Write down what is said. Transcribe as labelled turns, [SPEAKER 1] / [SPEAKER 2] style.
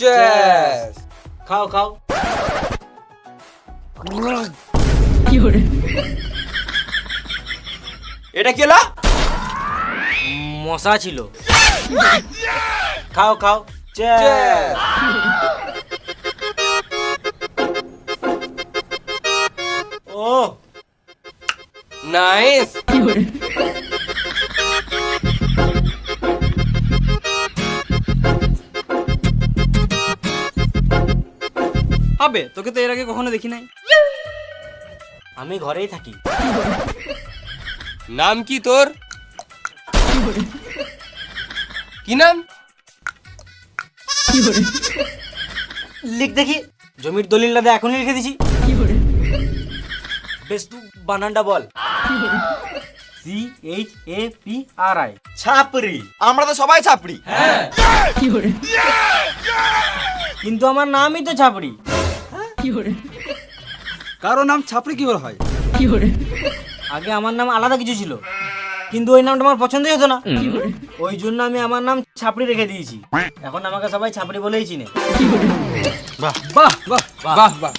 [SPEAKER 1] Chess
[SPEAKER 2] খাও খাও
[SPEAKER 1] এটা কি হলো?
[SPEAKER 2] মশা ছিল। খাও খাও। চ্যাস
[SPEAKER 1] চ্যাস
[SPEAKER 2] ও
[SPEAKER 1] নাইস
[SPEAKER 3] হবে? তোকে তো এর আগে কখনো দেখি নাই।
[SPEAKER 2] আমি ঘরেই থাকি।
[SPEAKER 1] নাম কি তোর? কি নাম?
[SPEAKER 2] লিখ দেখি। জমির দলিলটা দে এখনই লিখে দিছি। বেশ তুই বানানটা বল। C H A P R I chhapri
[SPEAKER 1] আমরা তো সবাই ছাপড়ি। হ্যাঁ।
[SPEAKER 2] কিন্তু আমার নামই তো ছাপড়ি।
[SPEAKER 3] কারও? নাম ছাপড়ি কি করে হয়?
[SPEAKER 2] আগে আমার নাম আলাদা কিছু ছিল। কিন্তু ওই নামটা আমার পছন্দই হতো না। ওই জন্য আমি আমার নাম ছাপড়ি রেখে দিয়েছি। এখন আমাকে সবাই ছাপড়ি বলেই চিনে।
[SPEAKER 3] বাহ বাহ বাহ বাহ।